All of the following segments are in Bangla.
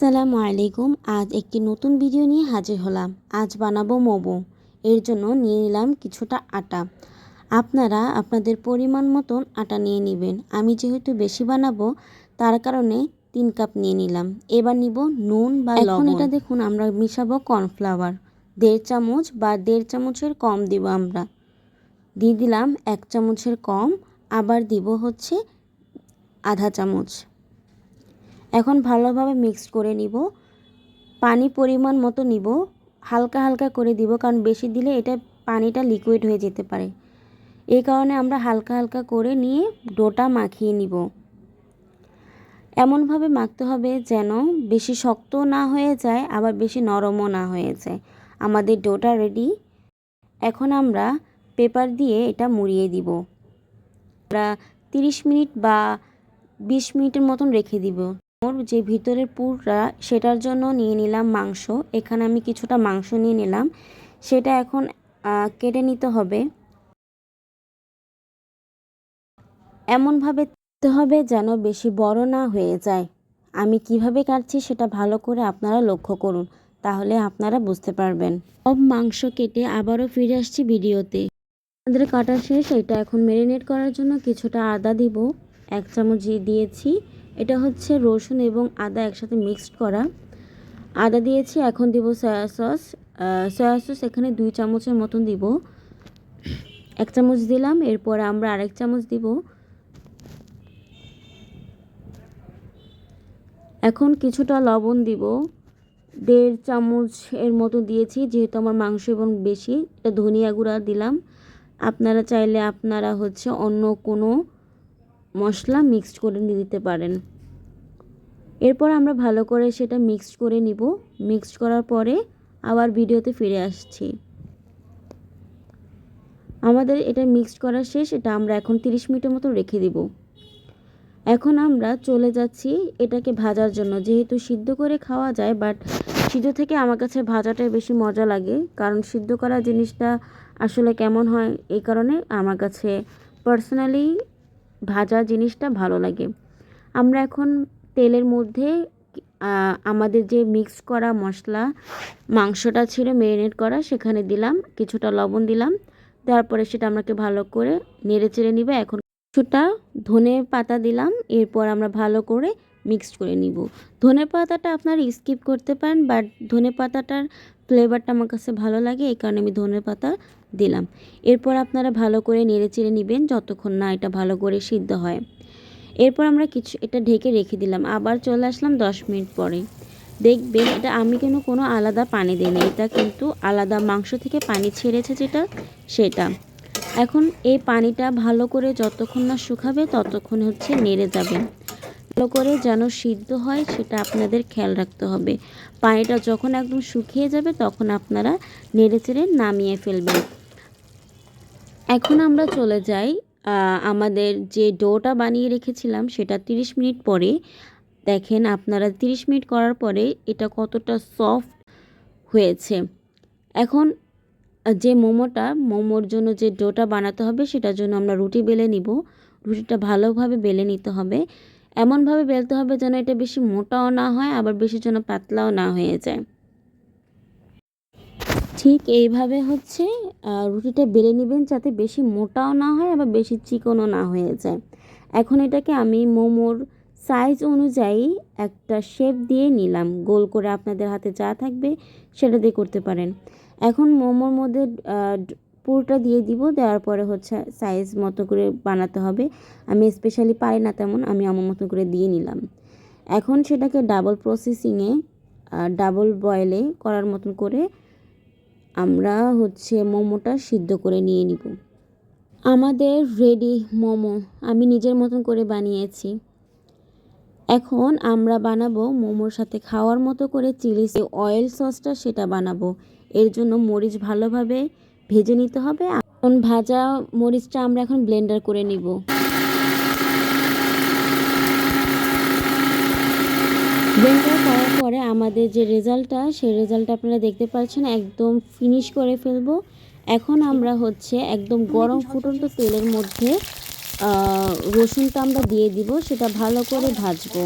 আসসালামু আলাইকুম। আজ একটি নতুন ভিডিও নিয়ে হাজির হলাম। আজ বানাবো মোমো। এর জন্য নিয়ে নিলাম কিছুটা আটা। আপনারা আপনাদের পরিমাণ মতন আটা নিয়ে নেবেন। আমি যেহেতু বেশি বানাবো তার কারণে তিন কাপ নিয়ে নিলাম। এবার নিব নুন বা এখন এটা দেখুন আমরা মিশাবো কর্নফ্লাওয়ার। দেড় চামচ বা দেড় চামচের কম দিব আমরা। দিয়ে দিলাম এক চামচের কম। আবার দিব হচ্ছে আধা চামচ। এখন ভালোভাবে মিক্স করে নিব। পানি পরিমাণ মতো নিব। হালকা হালকা করে দিব, কারণ বেশি দিলে এটা পানিটা লিকুইড হয়ে যেতে পারে। এই কারণে আমরা হালকা হালকা করে নিয়ে ডোটা মাখিয়ে নিব। এমনভাবে মাখতে হবে যেন বেশি শক্ত না হয়ে যায়, আবার বেশি নরমও না হয়ে যায়। আমাদের ডোটা রেডি এখন আমরা পেপার দিয়ে এটা মুড়িয়ে দিব। আমরা তিরিশ মিনিট বা বিশ মিনিটের মতন রেখে দিব। ওর যে ভিতরের পুরটা, সেটার জন্য নিয়ে নিলাম মাংস। এখানে আমি কিছুটা মাংস নিয়ে নিলাম। সেটা এখন কেটে নিতে হবে। এমনভাবে হবে যেন বেশি বড় না হয়ে যায়। আমি কীভাবে কাটছি সেটা ভালো করে আপনারা লক্ষ্য করুন, তাহলে আপনারা বুঝতে পারবেন। সব মাংস কেটে আবারও ফিরে আসছি ভিডিওতে। আমাদের কাটা শেষ, এটা এখন ম্যারিনেট করার জন্য কিছুটা আদা দিব। এক চামচ দিয়েছি। এটা হচ্ছে রসুন এবং আদা একসাথে মিক্সড করা। আদা দিয়েছি, এখন দিব সয়া সস সয়া সস এখানে দুই চামচের মতন দিব। এক চামচ দিলাম, এরপর আমরা আরেক চামচ দিব। এখন কিছুটা লবণ দিব। দেড় চামচ এর মতো দিয়েছি, যেহেতু আমার মাংস এবং বেশি, এটা ধনিয়া গুঁড়া দিলাম। আপনারা চাইলে আপনারা হচ্ছে অন্য কোনো মশলা মিক্সড করে দিতে পারেন। এরপর আমরা ভালো করে সেটা মিক্সড করে নিব। মিক্সড করার পরে আবার ভিডিওতে ফিরে আসছি। আমাদের এটা মিক্সড করা শেষ, এটা আমরা এখন 30 মিনিটের মতো রেখে দিব। এখন আমরা চলে যাচ্ছি এটাকে ভাজার জন্য। যেহেতু সিদ্ধ করে খাওয়া যায় বাট সিদ্ধ থেকে আমার কাছে ভাজাটাই বেশি মজা লাগে। কারণ সিদ্ধ করা জিনিসটা আসলে কেমন হয় এই কারণে আমার কাছে পার্সোনালি ভাজা জিনিসটা ভালো লাগে। আমরা এখন তেলের মধ্যে আমাদের যে মিক্স করা মশলা, মাংসটা ছিল মেরিনেট করা, সেখানে দিলাম, কিছুটা লবণ দিলাম, তারপরে সেটা আমাকে ভালো করে নেড়ে চেড়ে নিবে। এখন কিছুটা ধনে পাতা দিলাম, এরপর আমরা ভালো করে মিক্সড করে নিব। ধনে পাতাটা আপনারা স্কিপ করতে পারেন বাট ধনে পাতাটার ফ্লেভারটা আমার কাছে ভালো লাগে, এই কারণে আমি ধনে পাতা দিলাম। এরপর আপনারা ভালো করে নেড়ে চেড়ে নেবেন যতক্ষণ না এটা ভালো করে সিদ্ধ হয়। এরপর আমরা কিছু, এটা ঢেকে রেখে দিলাম। আবার চলে আসলাম দশ মিনিট পরে। দেখবেন এটা আমি কিন্তু কোনো আলাদা পানি দিইনি এটা কিন্তু আলাদা মাংস থেকে পানি ছেড়েছে যেটা, সেটা। এখন এই পানিটা ভালো করে যতক্ষণ না শুকাবে ততক্ষণ হচ্ছে নেড়ে যাবে। ভালো করে যেন সিদ্ধ হয়, সেটা আপনাদের খেয়াল রাখতে হবে। পানিটা যখন একদম শুকিয়ে যাবে, তখন আপনারা নেড়ে চেড়ে নামিয়ে ফেলবেন। এখন আমরা চলে যাই আমাদের যে ডোটা বানিয়ে রেখেছিলাম, সেটা 30 মিনিট পরে। দেখেন, আপনারা 30 মিনিট করার পরে এটা কতটা সফট হয়েছে। এখন যে মোমোটা, মোমোর জন্য যে ডোটা বানাতে হবে, সেটার জন্য আমরা রুটি বেলে নিব। রুটিটা ভালোভাবে বেলে নিতে হবে। এমনভাবে বেলতে হবে যেন এটা বেশি মোটাও না হয়, আবার বেশি যেন পাতলাও না হয়ে যায়। ঠিক এইভাবে হচ্ছে রুটিটা বেলে নেবেন যাতে বেশি মোটাও না হয়, আবার বেশি চিকনও না হয়ে যায়। এখন এটাকে আমি মোমোর সাইজ অনুযায়ী একটা শেপ দিয়ে নিলাম। গোল করে আপনাদের হাতে যা থাকবে সেটা দিয়ে করতে পারেন। এখন মোমোর মধ্যে পুরোটা দিয়ে দিব, দেওয়ার পরে হচ্ছে সাইজ মতো করে বানাতে হবে। আমি স্পেশালি পারি না তেমন, আমি আমার মতো করে দিয়ে নিলাম। এখন সেটাকে ডাবল প্রসেসিংয়ে ডাবল বয়েলে করার মতন করে আমরা হচ্ছে মোমোটা সিদ্ধ করে নিয়ে নিব। আমাদের রেডি মোমো আমি নিজের মতন করে বানিয়েছি। এখন আমরা বানাবো মোমোর সাথে খাওয়ার মতো করে চিলি অয়েল সসটা সেটা বানাবো। এর জন্য মরিচ ভালোভাবে ভেজে নিতে হবে। এখন ভাজা মরিচটা আমরা এখন ব্লেন্ডার করে নিব। ব্লেন্ডার করার পরে আমাদের যে রেজাল্টটা সেই রেজাল্টটা আপনারা দেখতে পাচ্ছেন, একদম ফিনিশ করে ফেলব। এখন আমরা হচ্ছে একদম গরম ফুটন্ত তেলের মধ্যে রসুনটা আমরা দিয়ে দিব, সেটা ভালো করে ভাজবো।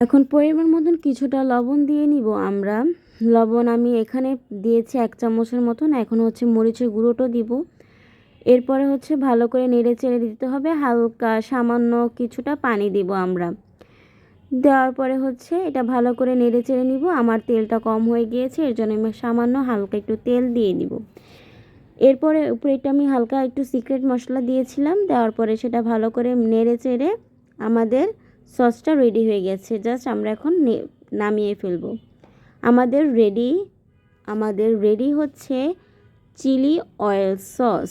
এখন পরিমাণ মতন কিছুটা লবণ দিয়ে নিব আমরা। লবণ আমি এখানে দিয়েছি এক চামচের মতন। এখন হচ্ছে মরিচের গুঁড়োটা দিব। এরপরে হচ্ছে ভালো করে নেড়ে চেড়ে দিতে হবে। হালকা সামান্য কিছুটা পানি দিব আমরা। দেওয়ার পরে হচ্ছে এটা ভালো করে নেড়ে চেড়ে নিব। আমার তেলটা কম হয়ে গিয়েছে, এর জন্য আমি সামান্য হালকা একটু তেল দিয়ে দিব। এরপরে উপরে এটা আমি হালকা একটু সিক্রেট মশলা দিয়েছিলাম। দেওয়ার পরে সেটা ভালো করে নেড়ে চেড়ে আমাদের সসটা রেডি হয়ে গেছে। জাস্ট আমরা এখন নামিয়ে ফেলব। আমাদের রেডি আমাদের রেডি হচ্ছে চিলি অয়েল সস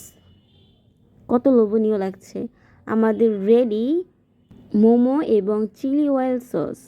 কত লোভনীয় লাগছে। আমাদের রেডি মোমো এবং চিলি অয়েল সস